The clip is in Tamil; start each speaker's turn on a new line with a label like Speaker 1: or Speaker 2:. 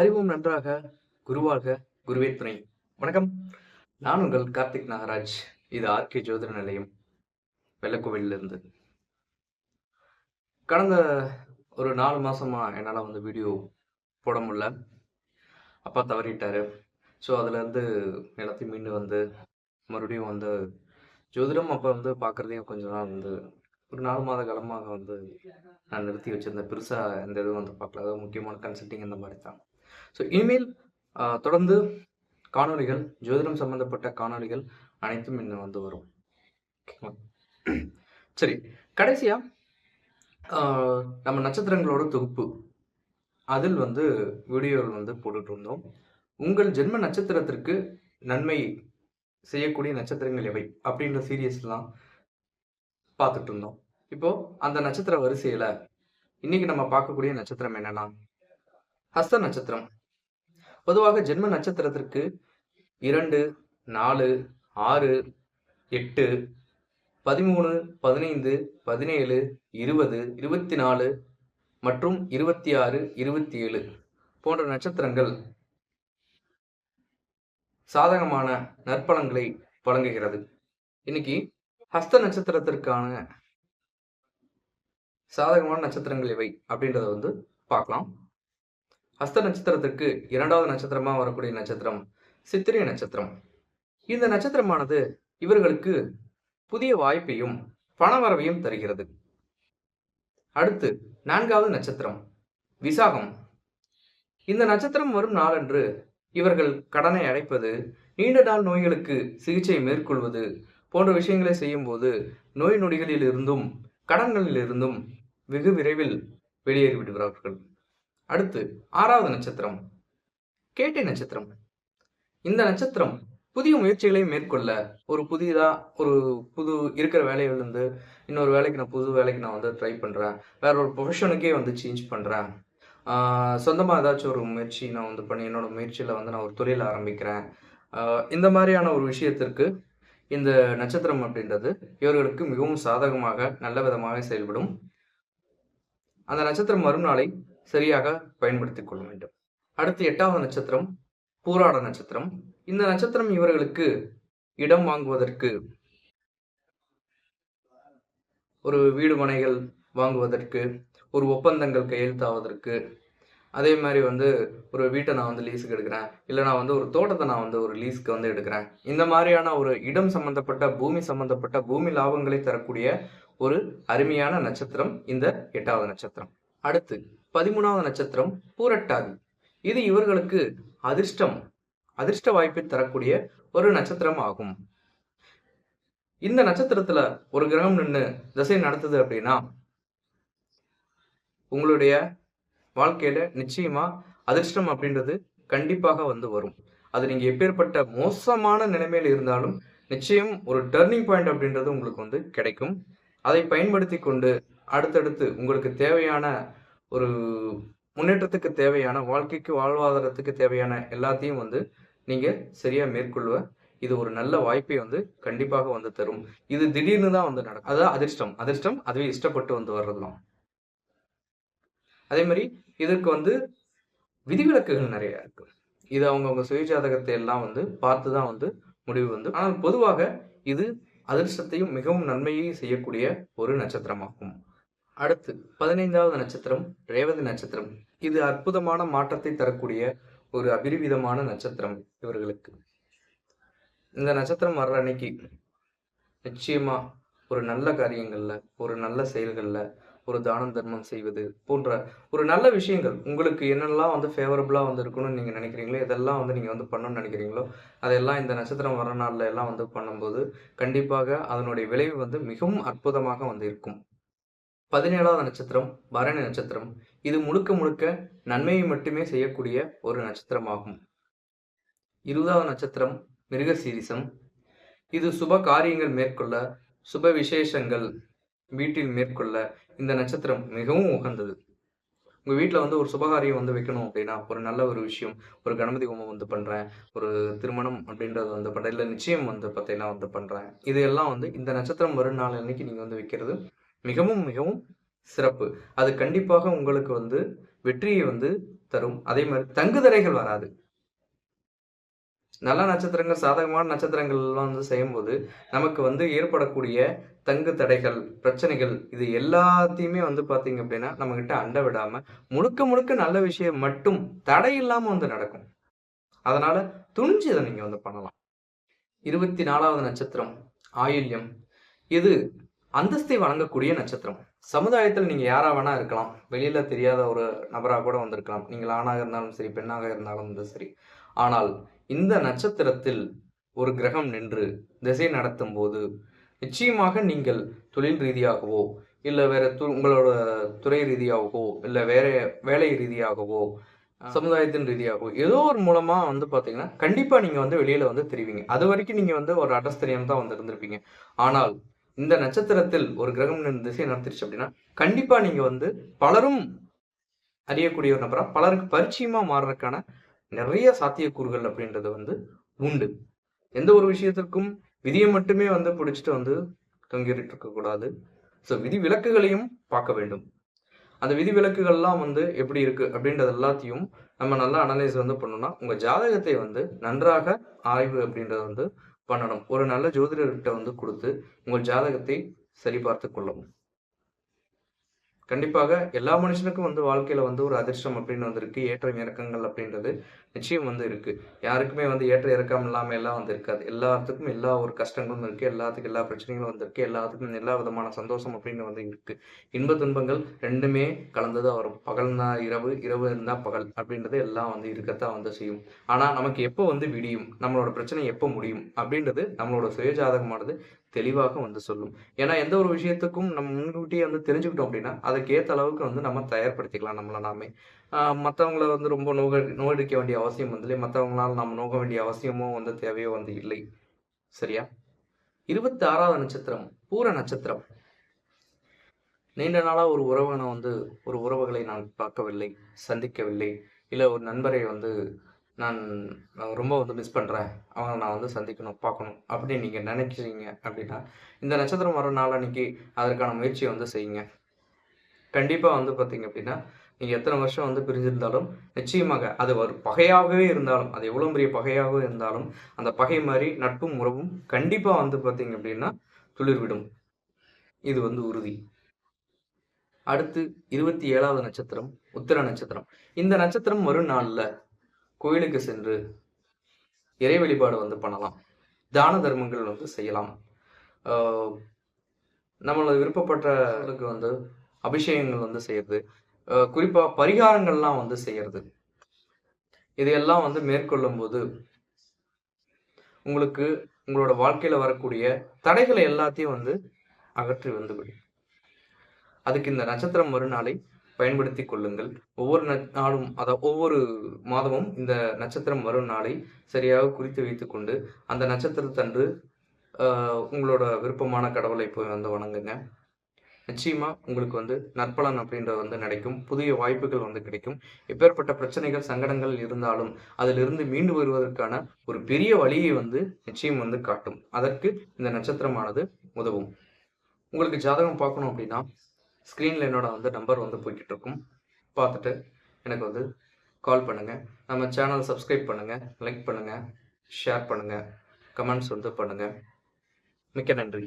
Speaker 1: அறிவும் நன்றாக. குருவாக குருவே துணை. வணக்கம். நான் உங்கள் கார்த்திக் நாகராஜ். இது ஆர்கே ஜோதிட நிலையம் வெள்ளக்கோவிலிருந்து கடந்த ஒரு நாலு மாசமா என்னால் வந்து வீடியோ போட முடியல. அப்பா தவறிட்டாரு. ஸோ அதுலேருந்து எல்லாத்தையும் மீண்டு வந்து மறுபடியும் வந்து ஜோதிடம் அப்போ வந்து பார்க்குறதையும் கொஞ்ச நாள் வந்து ஒரு நாலு மாத காலமாக வந்து நான் நிறுத்தி வச்சுருந்தேன். பெருசாக எந்த இதுவும் வந்து பார்க்கல அதாவது முக்கியமான கன்சல்டிங் இந்த மாதிரி தான். ஸோ இனிமேல் தொடர்ந்து காணொளிகள் ஜோதிடம் சம்பந்தப்பட்ட காணொளிகள் அனைத்தும் இன்னும் வந்து வரும். ஓகேங்களா? சரி கடைசியா நம்ம நட்சத்திரங்களோட தொகுப்பு. அதில் வந்து வீடியோவில் வந்து போட்டுட்டு இருந்தோம் உங்கள் ஜென்ம நட்சத்திரத்திற்கு நன்மை செய்யக்கூடிய நட்சத்திரங்கள் எவை? அப்படின்ற சீரியஸ்லாம் பார்த்துட்டு இருந்தோம் இப்போ அந்த நட்சத்திர வரிசையில இன்னைக்கு நம்ம பார்க்கக்கூடிய நட்சத்திரம் என்னன்னா ஹஸ்த நட்சத்திரம். பொதுவாக ஜென்ம நட்சத்திரத்திற்கு இரண்டு நாலு ஆறு எட்டு பதிமூணு பதினைந்து பதினேழு இருபது இருபத்தி நாலு மற்றும் இருபத்தி ஆறு இருபத்தி ஏழு போன்ற நட்சத்திரங்கள் சாதகமான நற்பலன்களை வழங்குகிறது. இன்னைக்கு ஹஸ்த நட்சத்திரத்திற்கான சாதகமான நட்சத்திரங்கள் இவை அப்படின்றத வந்து பார்க்கலாம். ஹஸ்த நட்சத்திரத்திற்கு இரண்டாவது நட்சத்திரமாக வரக்கூடிய நட்சத்திரம் சித்திரை நட்சத்திரம். இந்த நட்சத்திரமானது இவர்களுக்கு புதிய வாய்ப்பையும் பணவரவையும் தருகிறது. அடுத்து நான்காவது நட்சத்திரம் விசாகம். இந்த நட்சத்திரம் வரும் நாளன்று இவர்கள் கடனை அடைப்பது நீண்ட நாள் நோய்களுக்கு சிகிச்சை மேற்கொள்வது போன்ற விஷயங்களை செய்யும்போது நோய் நொடிகளில் இருந்தும் கடன்களில் இருந்தும் வெகு விரைவில் வெளியேறிவிடுகிறார்கள். அடுத்து ஆறாவது நட்சத்திரம். கேட்டை நட்சத்திரம். இந்த நட்சத்திரம் புதிய முயற்சிகளை மேற்கொள்ள ஒரு புதியதா ஒரு புது இருக்கிற வேலையிலிருந்து இன்னொரு வேலைக்கு நான் புது வேலைக்கு நான் வந்து ட்ரை பண்ணுறேன் வேற ஒரு ப்ரொஃபஷனுக்கே வந்து சேஞ்ச் பண்ணுறேன் சொந்தமாக ஏதாச்சும் ஒரு முயற்சி நான் வந்து பண்ணி என்னோட முயற்சியில் வந்து நான் ஒரு தொழில் ஆரம்பிக்கிறேன். இந்த மாதிரியான ஒரு விஷயத்திற்கு இந்த நட்சத்திரம் அப்படின்றது இவர்களுக்கு மிகவும் சாதகமாக நல்ல விதமாக செயல்படும். அந்த நட்சத்திரம் மறுநாளை சரியாக பயன்படுத்திக் கொள்ள வேண்டும். அடுத்து எட்டாவது நட்சத்திரம் பூராட நட்சத்திரம். இந்த நட்சத்திரம் இவர்களுக்கு இடம் வாங்குவதற்கு ஒரு வீடு மனைகள் வாங்குவதற்கு ஒரு ஒப்பந்தங்கள் கையெழுத்தாவதற்கு. அதே மாதிரி வந்து ஒரு வீட்டை நான் வந்து லீஸுக்கு எடுக்கிறேன். இல்லை நான் வந்து ஒரு தோட்டத்தை நான் வந்து ஒரு லீஸ்க்கு வந்து எடுக்கிறேன். இந்த மாதிரியான ஒரு இடம் சம்பந்தப்பட்ட பூமி சம்பந்தப்பட்ட பூமி லாபங்களை தரக்கூடிய ஒரு அருமையான நட்சத்திரம் இந்த எட்டாவது நட்சத்திரம். அடுத்து பதிமூணாவது நட்சத்திரம் பூரட்டாதி. இது இவர்களுக்கு அதிர்ஷ்டம் அதிர்ஷ்ட வாய்ப்பை தரக்கூடிய ஒரு நட்சத்திரம் ஆகும். இந்த நட்சத்திரத்துல ஒரு கிரகம் நின்று திசை நடத்துது அப்படின்னா உங்களுடைய வாழ்க்கையில நிச்சயமா அதிர்ஷ்டம் அப்படின்றது கண்டிப்பாக வந்து வரும். அது நீங்க எப்பேற்பட்ட மோசமான நிலைமையில இருந்தாலும் நிச்சயம் ஒரு டர்னிங் பாயிண்ட் அப்படின்றது உங்களுக்கு வந்து கிடைக்கும். அதை பயன்படுத்தி கொண்டு அடுத்தடுத்து உங்களுக்கு தேவையான ஒரு முன்னேற்றத்துக்கு தேவையான வாழ்க்கைக்கு வாழ்வாதாரத்துக்கு தேவையான எல்லாத்தையும் வந்து நீங்க சரியா மேற்கொள்வ இது ஒரு நல்ல வாய்ப்பை வந்து கண்டிப்பாக வந்து தரும். இது திடீர்னு தான் வந்து நடக்கும். அதான் அதிர்ஷ்டம். அதிர்ஷ்டம் அதுவே இஷ்டப்பட்டு வந்து வர்றதுலாம் அதே மாதிரி இதற்கு வந்து விதிவிலக்குகள் நிறைய இருக்கு. இது அவங்கவுங்க சுயஜாதகத்தை எல்லாம் வந்து பார்த்து தான் வந்து முடிவு வந்து ஆனால் பொதுவாக இது அதிர்ஷ்டத்தையும் மிகவும் நன்மையையும் செய்யக்கூடிய ஒரு நட்சத்திரமாகும். அடுத்து பதினைந்தாவது நட்சத்திரம் ரேவதி நட்சத்திரம். இது அற்புதமான மாற்றத்தை தரக்கூடிய ஒரு அபிரிவிதமான நட்சத்திரம் இவர்களுக்கு. இந்த நட்சத்திரம் வர்ற அன்னைக்கு நிச்சயமா ஒரு நல்ல காரியங்கள்ல ஒரு நல்ல செயல்கள்ல ஒரு தானம் தர்மம் செய்வது போன்ற ஒரு நல்ல விஷயங்கள். உங்களுக்கு என்னெல்லாம் வந்து ஃபேவரபுளாக வந்து இருக்கணும்னு நீங்கள் நினைக்கிறீங்களோ இதெல்லாம் வந்து நீங்கள் வந்து பண்ணணும்னு நினைக்கிறீங்களோ அதெல்லாம் இந்த நட்சத்திரம் வர நாளில் எல்லாம் வந்து பண்ணும்போது கண்டிப்பாக அதனுடைய விளைவு வந்து மிகவும் அற்புதமாக வந்து இருக்கும். பதினேழாவது நட்சத்திரம் பரணி நட்சத்திரம். இது முழுக்க முழுக்க நன்மையை மட்டுமே செய்யக்கூடிய ஒரு நட்சத்திரமாகும். இருபதாவது நட்சத்திரம் மிருகசீரிசம். இது சுப காரியங்கள் மேற்கொள்ள சுப விசேஷங்கள் வீட்டில் மேற்கொள்ள இந்த நட்சத்திரம் மிகவும் உகந்தது. உங்கள் வீட்டில் வந்து ஒரு சுபகாரியம் வந்து வைக்கணும் அப்படின்னா ஒரு நல்ல ஒரு விஷயம் ஒரு கணபதி ஹோமம் வந்து பண்ணுறேன் ஒரு திருமணம் அப்படின்றது வந்து பண்றேன் இல்லை நிச்சயம் வந்து பார்த்தீங்கன்னா வந்து பண்ணுறேன் இது எல்லாம் வந்து இந்த நட்சத்திரம் வரும் நாள் அன்னைக்கு நீங்கள் வந்து வைக்கிறது மிகவும் மிகவும் சிறப்பு. அது கண்டிப்பாக உங்களுக்கு வந்து வெற்றியை வந்து தரும். அதே மாதிரி தங்குதடைகள் வராது. நல்ல நட்சத்திரங்கள் சாதகமான நட்சத்திரங்கள் எல்லாம் வந்து செய்யும்போது நமக்கு வந்து ஏற்படக்கூடிய தங்கு தடைகள் பிரச்சனைகள் இது எல்லாத்தையுமே வந்து பாத்தீங்க அப்படின்னா நம்ம கிட்ட அண்ட விடாம முழுக்க முழுக்க நல்ல விஷயம் மட்டும் தடை இல்லாம வந்து நடக்கும். அதனால துணிஞ்சு இதை நீங்க வந்து பண்ணலாம். இருபத்தி நாலாவது நட்சத்திரம் ஆயுள்யம் இது அந்தஸ்தை வழங்கக்கூடிய நட்சத்திரம். சமுதாயத்தில் நீங்க யாரா வேணா இருக்கலாம். வெளியில தெரியாத ஒரு நபரா கூட வந்திருக்கலாம். நீங்கள் ஆணாக இருந்தாலும் சரி பெண்ணாக இருந்தாலும் சரி. ஆனால் இந்த நட்சத்திரத்தில் ஒரு கிரகம் நின்று திசை நடத்தும் போது நிச்சயமாக நீங்கள் தொழில் ரீதியாகவோ இல்லை வேற து- உங்களோட துறை ரீதியாகவோ இல்லை வேற வேலை ரீதியாகவோ சமுதாயத்தின் ரீதியாகவோ ஏதோ ஒரு மூலமா வந்து பாத்தீங்கன்னா கண்டிப்பா நீங்க வந்து வெளியில வந்து தெரிவிங்க. அது வரைக்கும் நீங்க வந்து ஒரு அட்ரஸ் தெரியாம தான் வந்து இருந்திருப்பீங்க. ஆனால் இந்த நட்சத்திரத்தில் ஒரு கிரகம் திசை நடத்திருச்சு அப்படின்னா கண்டிப்பா நீங்க வந்து பலரும் அறியக்கூடிய ஒரு நபரா பலருக்கு பரிச்சயமா மாறுறதுக்கான நிறைய சாத்தியக்கூறுகள் அப்படின்றது வந்து உண்டு. எந்த ஒரு விஷயத்திற்கும் விதியை மட்டுமே வந்து பிடிச்சிட்டு வந்து தொங்கிட்டு இருக்க கூடாது. ஸோ விதி விலக்குகளையும் பார்க்க வேண்டும். அந்த விதி விலக்குகள்லாம் வந்து எப்படி இருக்கு அப்படின்றது எல்லாத்தையும் நம்ம நல்லா அனலைஸ் வந்து பண்ணோம்னா உங்க ஜாதகத்தை வந்து நன்றாக ஆய்வு அப்படின்றத வந்து பண்ணணும். ஒரு நல்ல ஜோதிடர்கிட்ட வந்து கொடுத்து உங்கள் ஜாதகத்தை சரிபார்த்து கொள்ளவும். கண்டிப்பாக எல்லா மனுஷனுக்கும் வந்து வாழ்க்கையில் வந்து ஒரு அதிர்ஷ்டம் அப்படின்னு வந்து இருக்கு. ஏற்றம் இறக்கங்கள் அப்படின்றது நிச்சயம் வந்து இருக்குது யாருக்குமே வந்து ஏற்ற இறக்கம் இல்லாமல் எல்லாம் வந்து இருக்காது. எல்லாத்துக்கும் எல்லா ஒரு கஷ்டங்களும் இருக்குது எல்லாத்துக்கும் எல்லா பிரச்சனைகளும் வந்திருக்கு எல்லாத்துக்கும் எல்லா விதமான சந்தோஷம் அப்படின்னு வந்து இருக்குது இன்ப துன்பங்கள் ரெண்டுமே கலந்துதான் வரும். பகல்னா இரவு இரவு இருந்தால் பகல் அப்படின்றது எல்லாம் வந்து இருக்கத்தான் வந்து செய்யும். ஆனால் நமக்கு எப்போ வந்து விடியும்? நம்மளோட பிரச்சனை எப்போ முடியும்? அப்படின்றது நம்மளோட சுயஜாதகமானது தெளிவாக வந்து சொல்லும். ஏன்னா எந்த ஒரு விஷயத்துக்கும் நம்ம முன்கூட்டியே வந்து தெரிஞ்சுக்கிட்டோம் அப்படின்னா அதுக்கேற்ற அளவுக்கு வந்து நம்ம தயார்படுத்திக்கலாம் நம்மளை நாமே. மற்றவங்கள வந்து ரொம்ப நோக நோகடிக்க வேண்டிய அவசியம் வந்து இல்லை. மற்றவங்களால் நம்ம நோக வேண்டிய அவசியமும் வந்து தேவையோ வந்து இல்லை. சரியா? இருபத்தி ஆறாவது நட்சத்திரம் பூர நட்சத்திரம். நீண்ட நாளாக ஒரு உறவனை வந்து ஒரு உறவுகளை நான் பார்க்கவில்லை சந்திக்கவில்லை. இல்லை ஒரு நண்பரை வந்து நான் ரொம்ப வந்து மிஸ் பண்ணுறேன் அவனை நான் வந்து சந்திக்கணும் பார்க்கணும். அப்படின்னு நீங்கள் நினைக்கிறீங்க அப்படின்னா இந்த நட்சத்திரம் வர நாள் அன்றைக்கி அதற்கான முயற்சியை வந்து செய்யுங்க. கண்டிப்பாக வந்து பார்த்தீங்க அப்படின்னா நீங்கள் எத்தனை வருஷம் வந்து பிரிஞ்சிருந்தாலும் நிச்சயமாக அது ஒரு பகையாகவே இருந்தாலும் அது எவ்வளோ பெரிய பகையாகவே இருந்தாலும் அந்த பகை மாதிரி நட்பும் உறவும் கண்டிப்பாக வந்து பார்த்தீங்க அப்படின்னா துளிர்விடும். இது வந்து உறுதி. அடுத்து இருபத்தி ஏழாவது நட்சத்திரம் உத்திர நட்சத்திரம். இந்த நட்சத்திரம் வரும் நாளில் கோயிலுக்கு சென்று இறை வழிபாடு வந்து பண்ணலாம். தான தர்மங்கள் வந்து செய்யலாம். நம்மளது நம்மளோட விருப்பப்பட்டவர்களுக்கு வந்து அபிஷேகங்கள் வந்து செய்யறது. குறிப்பாக குறிப்பா பரிகாரங்கள்லாம் வந்து செய்யறது. இதையெல்லாம் வந்து மேற்கொள்ளும் போது உங்களுக்கு உங்களோட வாழ்க்கையில வரக்கூடிய தடைகளை எல்லாத்தையும் வந்து அகற்றி வந்துவிடும் அதுக்கு இந்த நட்சத்திரம் வரும் நாளை பயன்படுத்தி கொள்ளுங்கள். ஒவ்வொரு ந- நாளும் அதாவது ஒவ்வொரு மாதமும் இந்த நட்சத்திரம் வரும் நாளை சரியாக குறித்து வைத்துக்கொண்டு அந்த நட்சத்திரத்தன்று உங்களோட விருப்பமான கடவுளை போய் வந்து வணங்குங்க. நிச்சயமா உங்களுக்கு வந்து நற்பலன் அப்படின்றது வந்து கிடைக்கும். புதிய வாய்ப்புகள் வந்து கிடைக்கும். எப்பேற்பட்ட பிரச்சனைகள் சங்கடங்கள் இருந்தாலும் அதிலிருந்து மீண்டு வருவதற்கான ஒரு பெரிய வழியை வந்து நிச்சயம் வந்து காட்டும். அதற்கு இந்த நட்சத்திரமானது உதவும். உங்களுக்கு ஜாதகம் பார்க்கணும் அப்படின்னா ஸ்க்ரீனில் என்னோட வந்து நம்பர் வந்து போய்கிட்டு இருக்கும் பார்த்துட்டு எனக்கு வந்து கால் பண்ணுங்கள் நம்ம சேனல் சப்ஸ்கிரைப் பண்ணுங்கள் லைக் பண்ணுங்கள் ஷேர் பண்ணுங்கள் கமெண்ட்ஸ் வந்து பண்ணுங்கள் மிக்க நன்றி.